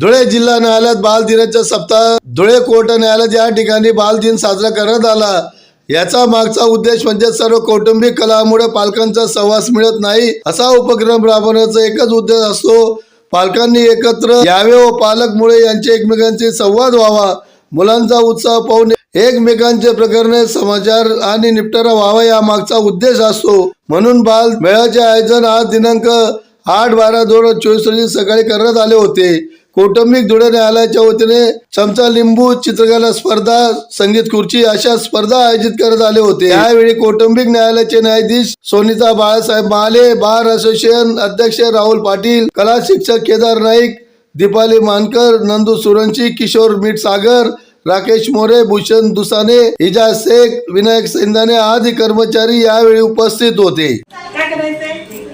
धुळे जिल्हा न्यायालयात बाल दिनाच्या सप्ताह धुळे कोर्ट न्यायालयात या ठिकाणी बाल दिन साजरा करण्यात आला. याचा मागचा उद्देश म्हणजे सर्व कौटुंबिक कलामुळे पालकांचा सहवास मिळत नाही असा उपक्रम राबवण्याचा एकच उद्देश असतो. पालकांनी एकत्र यावे व पालक मुळे यांचे एकमेकांचे संवाद व्हावा. मुलांचा उत्साह पाहून एकमेकांचे प्रकरणे समाचार आणि निपटारा व्हावा या मागचा उद्देश असतो. म्हणून बाल मेळाचे आयोजन आज दिनांक आठ बारा दोन हजार चोवीस रोजी सकाळी करण्यात आले होते. कौटुंबिक धुळे न्यायालयाच्या वतीने चमचा लिंबू चित्रकला स्पर्धा संगीत खुर्ची अशा स्पर्धा आयोजित करण्यात आले होते. यावेळी कौटुंबिक न्यायालयाचे न्यायाधीश सोनिता बाळासाहेब महाले बार असोसिएशन अध्यक्ष राहुल पाटील कला शिक्षक केदार नाईक दीपाली मानकर नंदू सुरंशी किशोर मीठ सागर राकेश मोरे भूषण दुसाने इजाज शेख विनायक सिंधाने आदी कर्मचारी यावेळी उपस्थित होते. काय करायचंय?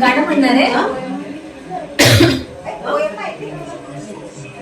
गाणं म्हणणार आहे?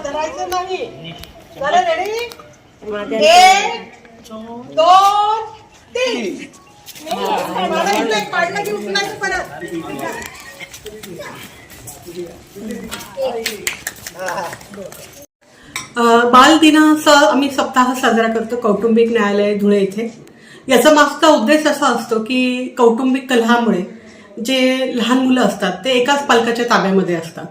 धरायचं नाही चला रेडी एक दोन तीन. मला इथलं एक काढलं की उचलायचं परत बालदिनाचा आम्ही सप्ताह साजरा करतो कौटुंबिक न्यायालय धुळे इथे. याचा मागचा उद्देश असा असतो की कौटुंबिक कलहामुळे जे लहान मुलं असतात ते एकाच पालकाच्या ताब्यामध्ये असतात.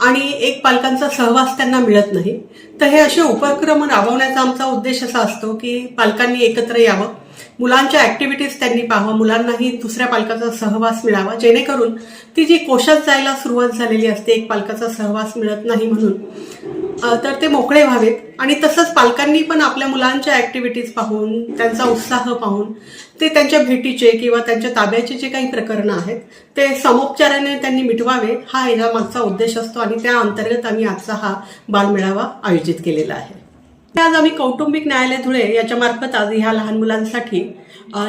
आणि एक पालकांचा सहवास त्यांना मिळत नाही. तर हे असे उपक्रम राबवण्याचा आमचा उद्देश असा असतो की पालकांनी एकत्र यावं. मुलांच्या ऍक्टिव्हिटीज त्यांनी पाहावं मुलांनाही दुसऱ्या पालकाचा सहवास मिळावा. जेणेकरून ती जी कोशात जायला सुरुवात झालेली असते एक पालकाचा सहवास मिळत नाही म्हणून तर ते मोकळे व्हावेत. आणि तसंच पालकांनी पण आपल्या मुलांच्या ऍक्टिव्हिटीज पाहून त्यांचा उत्साह पाहून ते त्यांच्या भेटीचे किंवा त्यांच्या ताब्याचे जे काही प्रकरणं आहेत ते समोपचाराने त्यांनी मिटवावे. हा ह्या मागचा उद्देश असतो आणि त्या अंतर्गत आम्ही आजचा हा बालमेळावा आयोजित केलेला आहे. आज आम्ही कौटुंबिक न्यायालय धुळे याच्या मार्फत आज ह्या लहान मुलांसाठी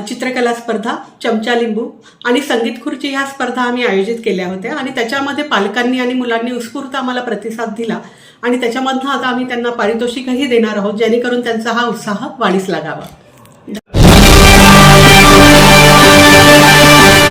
चित्रकला स्पर्धा चमचा लिंबू आणि संगीत खुर्ची ह्या स्पर्धा आम्ही आयोजित केल्या होत्या. आणि त्याच्यामध्ये पालकांनी आणि मुलांनी उत्स्फूर्त आम्हाला प्रतिसाद दिला. आणि त्याच्यामधनं आता आम्ही त्यांना पारितोषिकही देणार आहोत जेणेकरून त्यांचा हा उत्साह वाढीस लागावा.